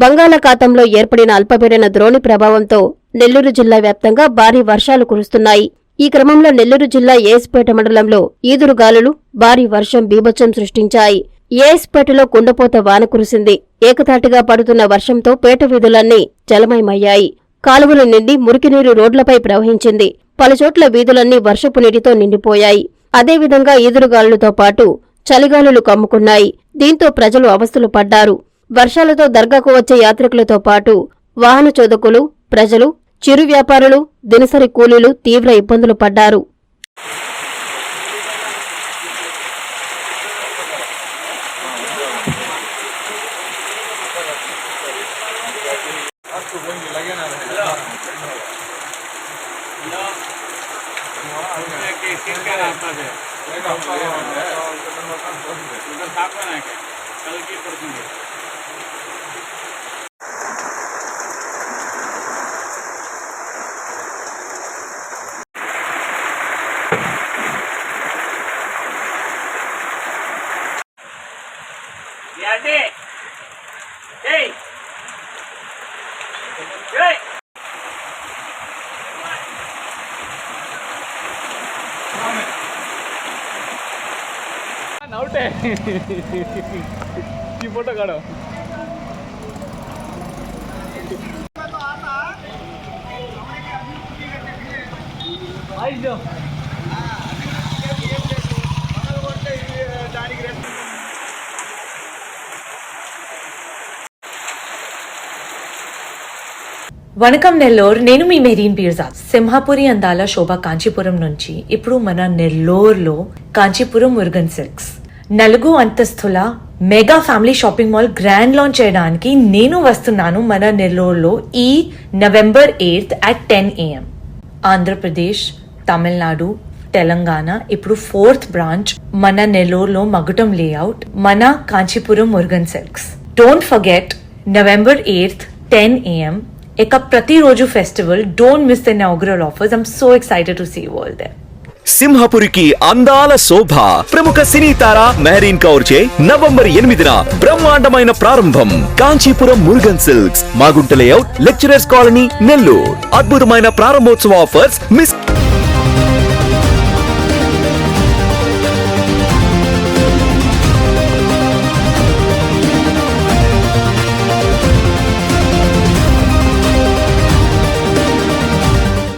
బంగాళాఖాతంలో ఏర్పడిన అల్పపీడన ద్రోణి ప్రభావంతో నెల్లూరు జిల్లా వ్యాప్తంగా భారీ వర్షాలు కురుస్తున్నాయి. ఈ క్రమంలో నెల్లూరు జిల్లా ఏఎస్పేట మండలంలో ఈదురుగాలులు భారీ వర్షం బీభత్సం సృష్టించాయి. ఏఎస్పేటలో కుండపోత వాన కురిసింది. ఏకతాటిగా పడుతున్న వర్షంతో పేట వీధులన్నీ జలమయమయ్యాయి. కాలువలు నిండి మురికినీరు రోడ్లపై ప్రవహించింది. పలుచోట్ల వీధులన్నీ వర్షపు నీటితో నిండిపోయాయి. అదేవిధంగా ఈదురుగాలులతో పాటు చలిగాలులు కమ్ముకున్నాయి. దీంతో ప్రజలు అవస్థలు పడ్డారు. వర్షాలతో దర్గాకు వచ్చే యాత్రికులతో పాటు వాహన చోదకులు ప్రజలు చిరు వ్యాపారులు దినసరి కూలీలు తీవ్ర ఇబ్బందులు పడ్డారు कल की पड़ती Yadi. Hey. Hey. నవ్వుటే ఈ ఫోటో కాడ వణకం నెల్లూర్ నేను మీ మెరీన్ బీర్జా సింహాపురి అందాల శోభ కాంచీపురం నుంచి ఇప్పుడు మన నెల్లూరులో కాంచీపురం మురుగన్ సిల్క్స్. నలుగు అంతస్తుల mega family shopping mall grand launch చేయడానికి నేను వస్తున్నాను మన నెల్లూరులో ఈ November eighth at ten AM. Andhra Pradesh Tamil Nadu Telangana ఇప్పుడు ఫోర్త్ బ్రాంచ్ మన నెల్లూరులో మగుటం లేఅవుట్ మన Kanchipuram Murugan silks. Don't forget November eighth ten AM ఇక ప్రతిరోజు festival don't miss the inaugural offers I'm so excited to see all the సింహపురికి అందాల శోభ. ప్రముఖ సినీ తార మెహరీన్ కౌర్ చే నవంబర్ ఎనిమిదిన బ్రహ్మాండమైన ప్రారంభం. Kanchipuram Murugan silks Magunta layout lecturers colony Nellore. అద్భుతమైన ప్రారంభోత్సవ ఆఫర్స్ మిస్